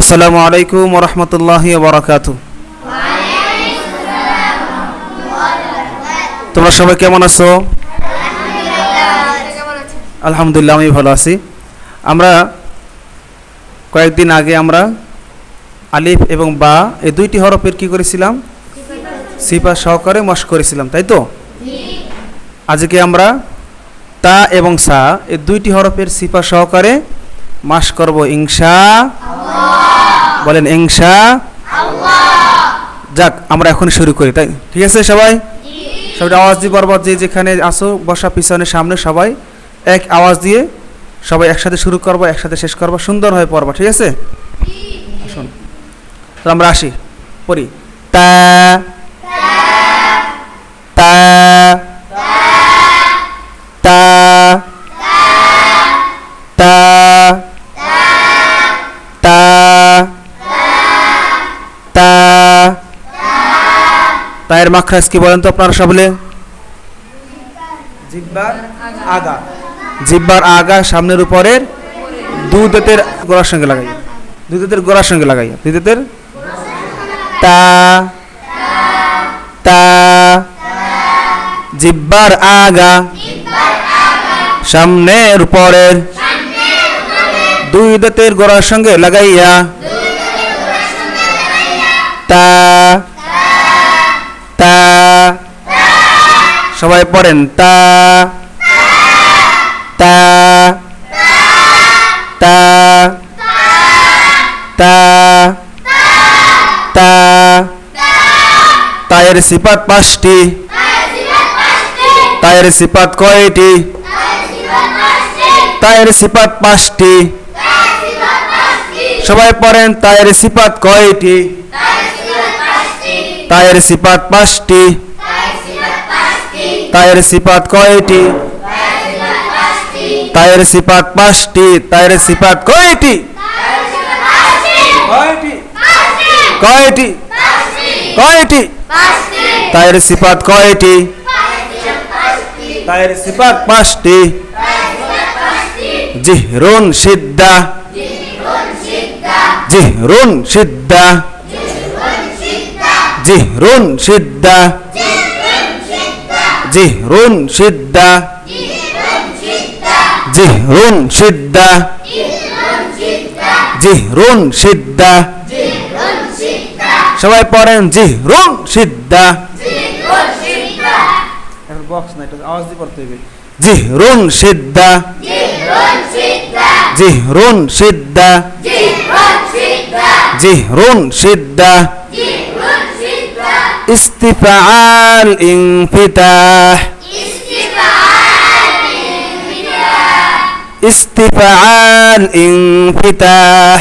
আসসালামু আলাইকুম রহমতুল্লাহ বারাকাতু তোমরা সবাই কেমন আছো? আলহামদুলিল্লাহ, আমি ভালো আছি। আমরা কয়েকদিন আগে আমরা আলিফ এবং বা এই দুইটি হরফের কি করেছিলাম? সিপা সহকারে মশ করেছিলাম, তাই তো? আজকে আমরা তা এবং সা এই দুইটি হরফের সিপা সহকারে মাস করব ইংসা বলেন ইংসা যাক আমরা এখন শুরু করি তাই? ঠিক আছে সবাই? সবাই আওয়াজ দিয়ে পর্বত যে যেখানে আসো বসা পিছনে সামনে সবাই এক আওয়াজ দিয়ে সবাই একসাথে শুরু করব একসাথে শেষ করব সুন্দর হয়ে পড়ব ঠিক আছে? আসুন। আমরা আসি পড়ি। তা তায়ের মাখরাজ কি বলেন তো আপনারা সবলে জিব্বার আগা। জিব্বার আগা সামনের উপরের দুই দাঁতের গোড়ার সঙ্গে লাগাই। দুই দাঁতের গোড়ার সঙ্গে লাগাই। দুই দাঁতের? তা তা জিব্বার আগা সামনের উপরের দুই দাঁতের গোড়ার সঙ্গে লাগাইয়া সবাই পড়েন, তা তা তা তা তা, তায়ের সিপাত পাঁচটি। তায়ের সিপাত কয়টি? তায়ের সিপাত পাঁচটি। সবাই পড়েন, তায়ের সিপাত কয়টি? তায়ের সিপাত পাঁচটি। তায়ের সিপাত কয়টি? তায়ের সিপাত পাঁচটি। তায়ের সিপাত কয়টি? কয়টি কয়টি? কয়টি? তায়ের সিপাত কয়টি? তায়ের সিপাত পাঁচটি। জিহরুন সিদ্ধা জিহরুন সিদ্ধা জিহরুন সিদ্ধা জিহরুন সিদ্ধা জিহরুন সিদ্ধা জিহরুন সিদ্ধা সবাই পড়েন জিহরুন সিদ্ধা বক্স না এটা আওয়াজ দিয়ে পড়তে হবে। জিহরুন সিদ্ধা জিহরুন সিদ্ধা জিহরুন সিদ্ধা istifa'al infitah istifa'al infitah istifa'al infitah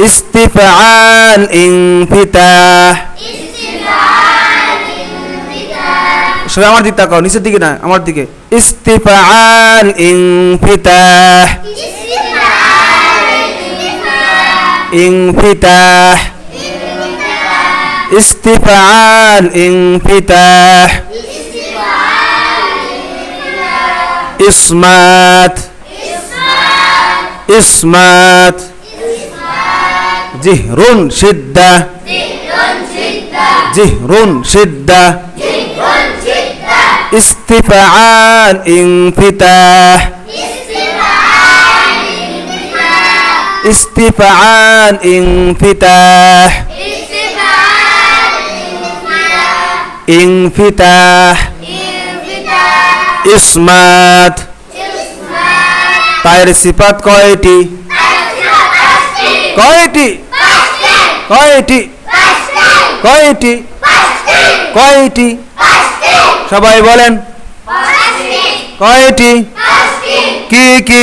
istifa'al infitah istifa'al infitah সবাই আমার দিক তাকাও নিচের দিকে না আমার দিকে ইস্তিফাল ইনফিতাহ ইস্তিফাল Ing fitah, istighfar, ing ismat, ismat, jihron jida, jihron jida, istighfar, ing fitah. istifaan infitah. Infitah. Ismat. Ismat sifat koyti koyti koyti koyti koyti কয়টি সবাই বলেন কয়টি কি কি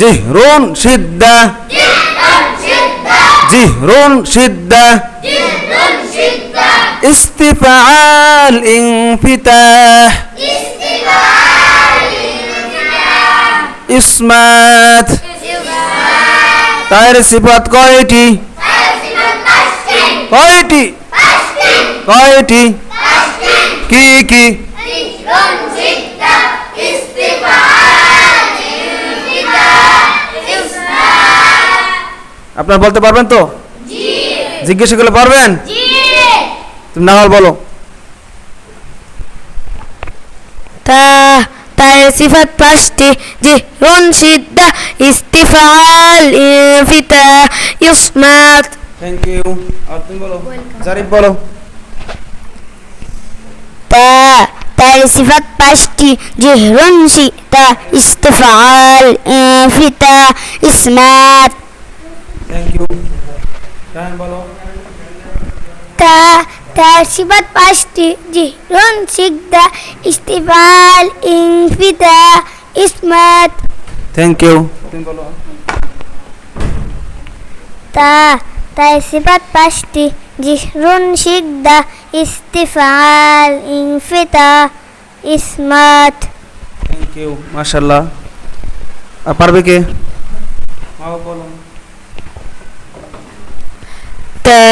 জিহরুন সিদ্ধা জিহরুন সিদ্ধা ইস্তিফাল ইনফিতাহ ইসমাত। তায়ের সিপাত কয়টি? কয়টি? কয়টি? কি কি? আপনারা বলতে পারবেন তো? জিজ্ঞেস করলে পারবেন? তুমি নামাল বলো। তা তার সিফাত পাঁচটি জিহরুন সিদ্ধা ইস্তিফাল ইনফিতা ইসমাত। থ্যাংক ইউ আর তুমি বলো জারিফ বলো। তা তার সিফাত পাঁচটি জিহরুন সিদ্ধা ইস্তিফাল ইনফিতা ইসমাত। থ্যাংক ইউ রায়হান বলো। তা তার সিফাত পাঁচটি জিহরুন সিদ্ধা ইস্তিফাল ইনফিতা ইসমাত। থ্যাংক ইউ তুমি বলো। তা তাই সিফাত পাঁচটি জিহরুন সিদ্ধা ইস্তিফাল ইনফিতা ইসমাত। থ্যাংক ইউ মাশাল্লাহ আর পারবে কে? বলো। তা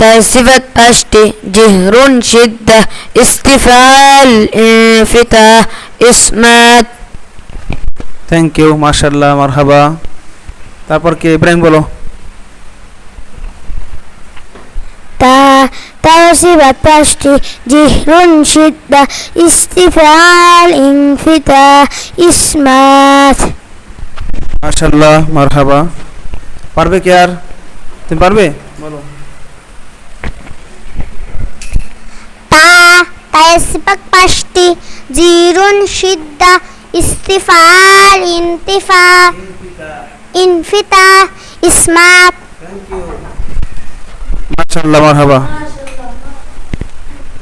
তাই সিফাত পাঁচটি জিহরুন সিদ্ধা ইস্তিফাল ইনফিতা ইসমাত থ্যাংক ইউ মাশাল্লাহ মারহাবা তারপর কে ইব্রাহিম বলো তা তার সিফাত পাঁচটি জিহরুন সিদ্ধা ইস্তিফাল ইনফিতা ইসমাত মাশাল্লাহ মারহাবা পারবে কে আর তুমি পারবে বলো তা তাই সিফাত পাঁচটি জিরুন সিদ্ধা ইস্তিফাল ইনতিফা ইনফিতা ইসমাত। মাশাল্লাহ মারহাবা।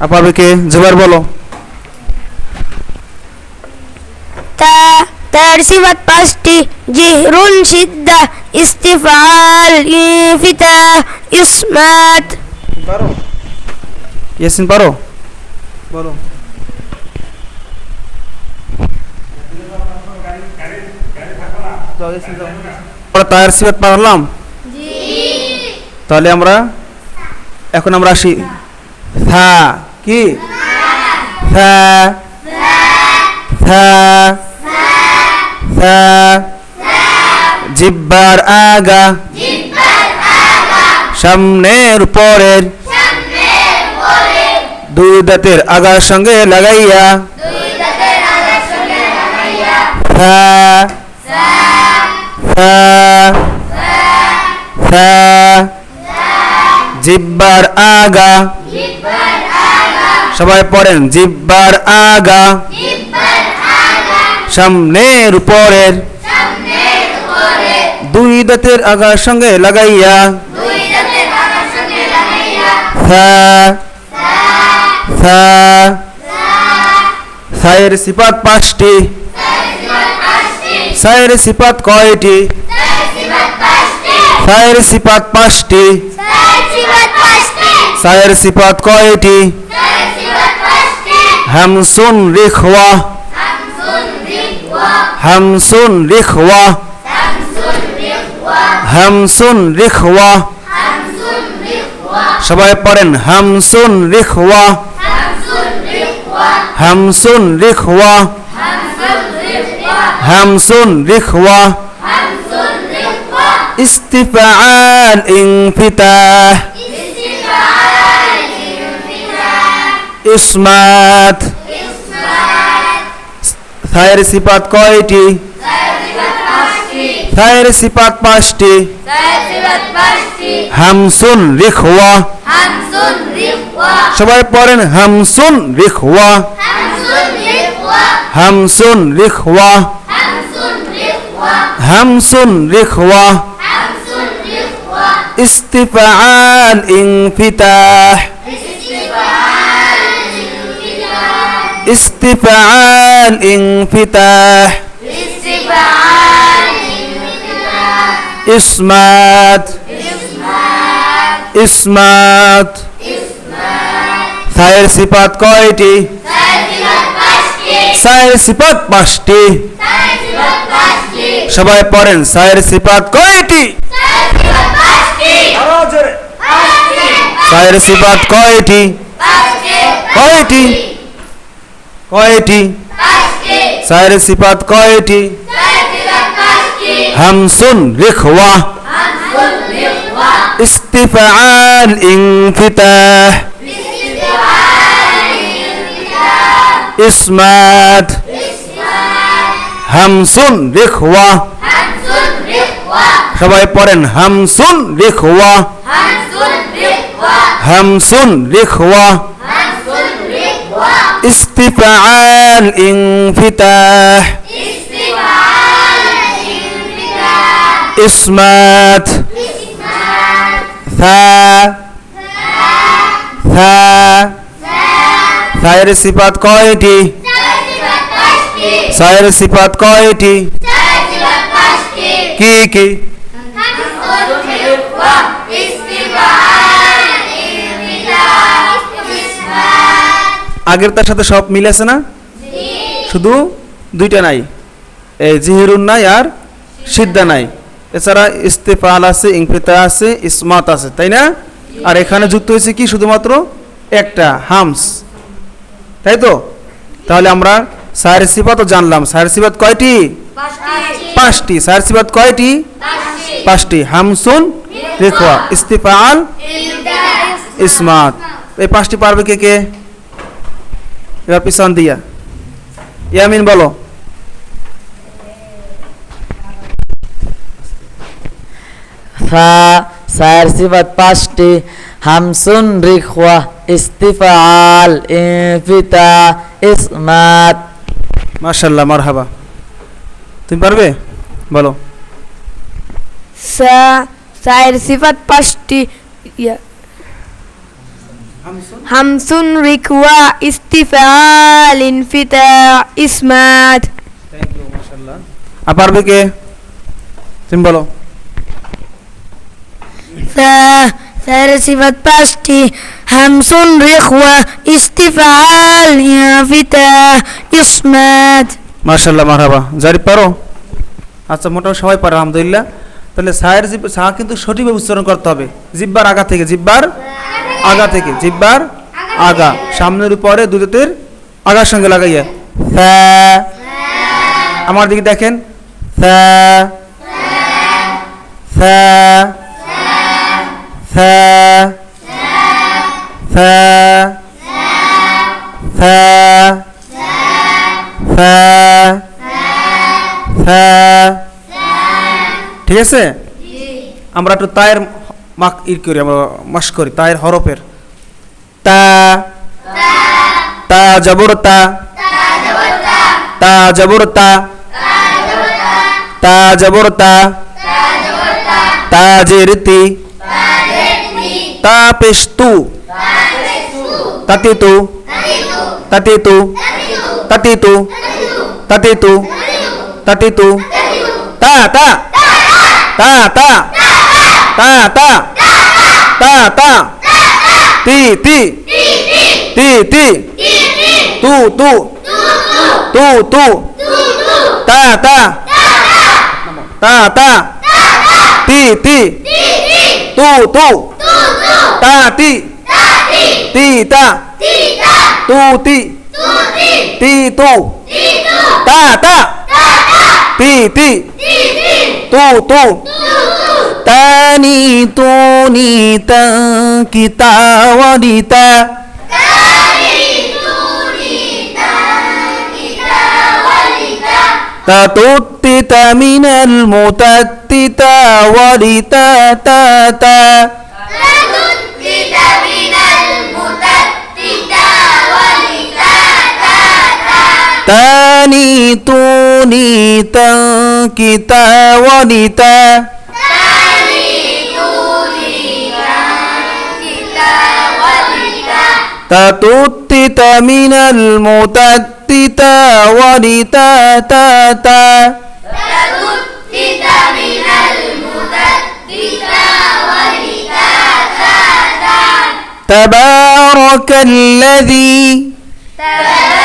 আর পারবে কে? জুবাইর বলো। তার সিফাত পাঁচটি জিহরুন সিদ্ধা ইস্তিফাল ইনফিতা ইসমাত পারো ইয়াসিন পারো বলো তায়ের সিবাত পারলাম তাহলে আমরা এখন আমরা আসি থা কি থা থা জিব্বার আগা। সামনের পরের দুই দাঁতের আগার সঙ্গে লাগাইয়া। জিব্বার আগা। সবাই পড়েন, জিব্বার আগা। সামনের উপরের দুই দাঁতের আগার সঙ্গে লাগাইয়া। সায়ের সিপাত পাঁচটি। সায়ের সিপাত কয়টি? সায়ের সিপাত পাঁচটি। সায়ের সিপাত কয়টি? হামসুন রিখওয়া। হামসুন রিখওয়া। হামসুন রিখওয়া। সবাই পড়েন, হামসুন রিখওয়া। হামসুন রিখওয়া। হামসুন রিখওয়া। ইস্তিফাল ইনফিতাহ। ইসমাত। থায়ের সিপাত কয়টি? সায়ের সিপাত পাঁচটি হামসুন রিখওয়া সবাই পড়েন হামসুন রিখওয়া হামসুন রিখওয়া হামসুন রিখওয়া ইস্তিফাআল ইনফিতাহ ইস্তিফাআল ইনফিতাহ ইস্তিফান ইসমাত। ইসমাত। সায়ের সিপাত কয়টি? সায়ের সিপাত পাঁচটি। সবাই পড়েন, সায়ের সিপাত কয়টি? সায়ের সিপাত কয়টি? কয়টি? কয়টি? সায়ের সিপাত কয়টি? হামসুন রিখওয়া استفعال انفتاح اسمات হামসুন রিখওয়া সবাই পড়েন হামসুন রিখওয়া হামসুন রিখওয়া استفعال انفتاح اسمات ثا ثا সায়ের সিফাত কয়টি সায়ের সিফাত কয়টি কি কি আগের তার সাথে সব মিলেছে না শুধু দুইটা নাই এই জিহিরুন নাই আর সিদ্ধা নাই এছাড়া ইস্তেফাল আছে ইংফিতা আছে ইসমাত আছে তাই না? আর এখানে যুক্ত হয়েছে কি শুধুমাত্র? একটা হামস। তাই তো? তাহলে আমরা সায়ের সিফাতও জানলাম। সায়ের সিফাত কয়টি? পাঁচটি। সায়ের সিফাত কয়টি? পাঁচটি। হামসুন রেখোয়া ইস্তেফাল ইসমাত। এই পাঁচটি পারবে কে কে? এবার পিছন দিয়া। ইয়ামিন বলো। ফা সায়ের সিফাত পাঁচটি হামসুন রিখওয়া ইস্তিফাল ইনফিতা ইসমাত মার্শাল্লাহ মারহাবা তুমি পারবে বলো সা সায়ের সিফাত পাঁচটি হামসুন রিকওয়া ইস্তিফাল ইনফিতা ইসমাত আর পারবে কে তুমি বলো সা সায়ের সিফাত পাঁচটি হামসুন রিকওয়া ইস্তিফাল ইনফিতা ইসমাত মার্শাল্লাহ মারহাবা। জারি পারো? আচ্ছা মোটামুটি সবাই পারো, আলহামদুলিল্লাহ। তাহলে সায়ের জিব সা কিন্তু সঠিকভাবে উচ্চারণ করতে হবে। জিব্বার আগা থেকে, জিব্বার আগা থেকে, জিব্বার আগা। সামনের উপরে দুধের আগার সঙ্গে লাগাইয়া। ফ্যা আমার দিকে দেখেন। ফ্যা ফ্যা ফ্যা ফ্যা ফ্যা ফ্যা ফ্যা ঠিক আছে? আমরা একটু তায়ের মাক ই করি, আমরা মাস করি, তায়ের হরফের। তা। তা জবর তা। তা জবর তা। তা তা। তা জের তি তা পেস্তু তাতি তু তাতি তু তাতি তু তাতি তু তাতি তু তা তা তা তা তা তা তা তা তি তি তি তি তু তু তু তু তা Tati. Tati. Tita. Tita. Tuti. Tuti. Titu. Titu. Tata. Tata. Titi. Titi. Tutu. Tutu. Tani tuni kita wanita. Tani tuni kita wanita. Tatutita minal mutattita walita tata. تاني توني تنكتا ونتا تتتت من المتتتا ونتا تاتا. تتتت من المتتتا ونتا تاتا. تبارك الذي تبارك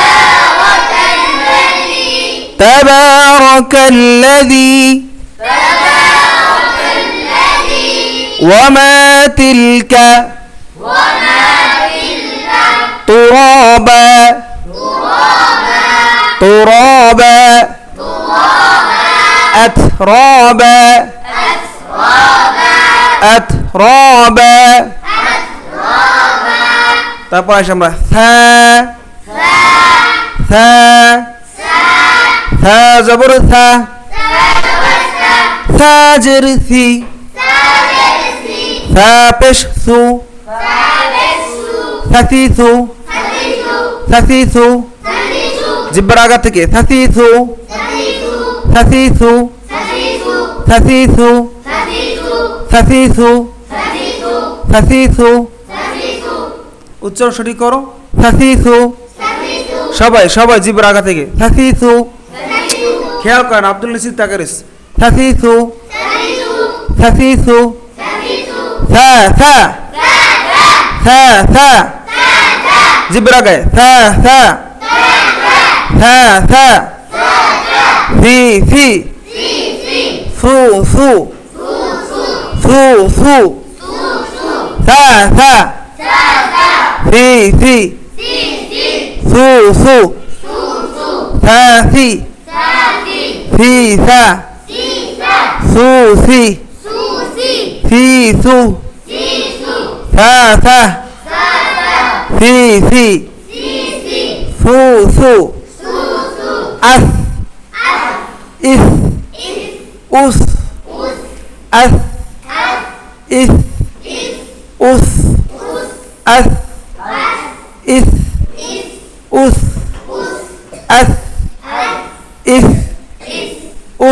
تبارك الذي تبارك الذي وما تلك وما تلك ترابا ترابا ترابا أترابا أترابا أترابا أترابا تبارك الله ثا ثا ثا থা জবর থা। থা জের থি থা পেশ সু। থাসিসু থাসিসু জিব্বার থেকে থাসিসু থাসিসু থাসিসু থাসিসু থাসিসু উচ্চারণ সঠিক করো। থাসিসু সবাই সবাই জিব্বার আগা থেকে থাসিসু খেয়াল করেন আব্দুল নসির তাকারিস থাসিসু থাসিসু থা থা থা থা জিব্রা গায়ে থা থা থা থা ফি ফি ফু ফু ফু ফু থা থা ফি ফি ফু ফু থা ফি ফি থা ফু ফি ফি ফু থা থা ফি ফি ফু ফু আস ইস উস আস ইস উস আস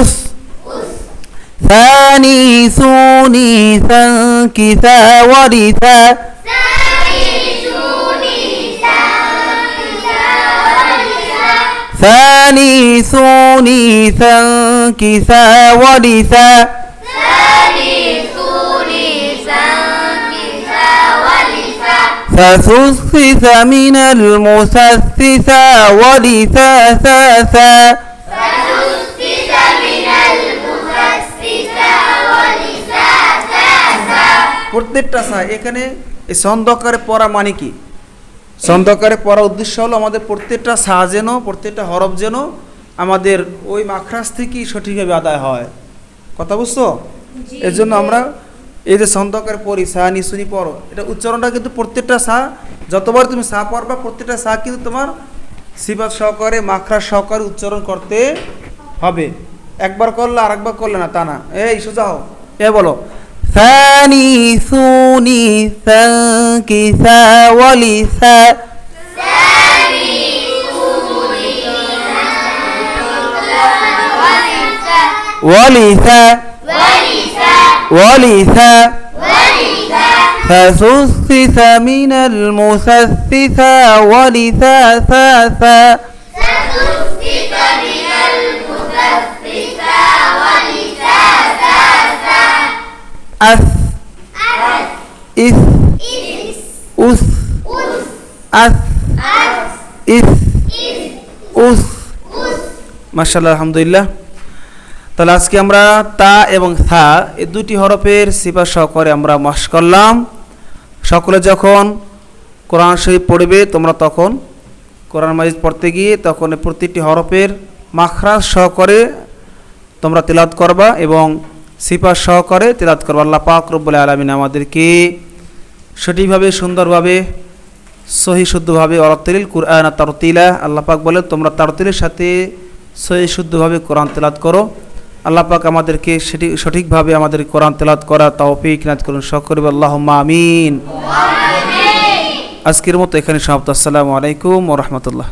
أث ثاني ثوني ثنك ثا ورثا ثاني ثوني ثنك ثا ورثا فثثث من المثثثا ورثا ثاثا প্রত্যেকটা সা এখানে এই ছন্দকারে পড়া মানে কি? ছন্দকারে পড়া উদ্দেশ্য হলো আমাদের প্রত্যেকটা সা যেন প্রত্যেকটা হরফ যেন আমাদের ওই মাখরাজ থেকেই সঠিকভাবে আদায় হয়। কথা বুঝছ? এর জন্য আমরা এই যে ছন্দকারে পড়ি সা নিশুনি পড়ো এটা উচ্চারণটা কিন্তু প্রত্যেকটা সা যতবার তুমি সা পড়বা প্রত্যেকটা সা কিন্তু তোমার সিবাত সহকারে মাখরাজ সহকারে উচ্চারণ করতে হবে। একবার করলে আরেকবার করলে না তা না। এই সোজা হও। এ বলো। ثاني ثوني ثنكثا ولثا ولثا ولثا فثثث من المثثثا ولثاثاثا আস, ইস, উস, আস, ইস, উস। মার্শাল আলহামদুলিল্লাহ। তাহলে আজকে আমরা তা এবং থা, এই দুটি হরফের সিপা সহকারে আমরা মাস করলাম। সকলে যখন কোরআন শরীফ পড়বে, তোমরা তখন কোরআন মাজিদ পড়তে গিয়ে তখন প্রতিটি হরফের মাখরাজ সহকারে তোমরা তেলাত করবা এবং সিপা সহকারে তেলাত করবা। আল্লাহ পাক রব্বুল আলমিন আমাদেরকে সঠিকভাবে সুন্দরভাবে সহি শুদ্ধভাবে অরতিল কুরআন তারতিলা আল্লাহ পাক বলে তোমরা তারতিলের সাথে সহি শুদ্ধভাবে কোরআন তেলাত করো। আল্লাহ পাক আমাদেরকে সেটি সঠিকভাবে আমাদের কোরআন তেলাত করা তৌফিক নাত করুন। সকরিব আল্লাহ আমিন। আজকের মতো এখানে সমাপ্ত। আসসালামু আলাইকুম ও রহমতুল্লাহ।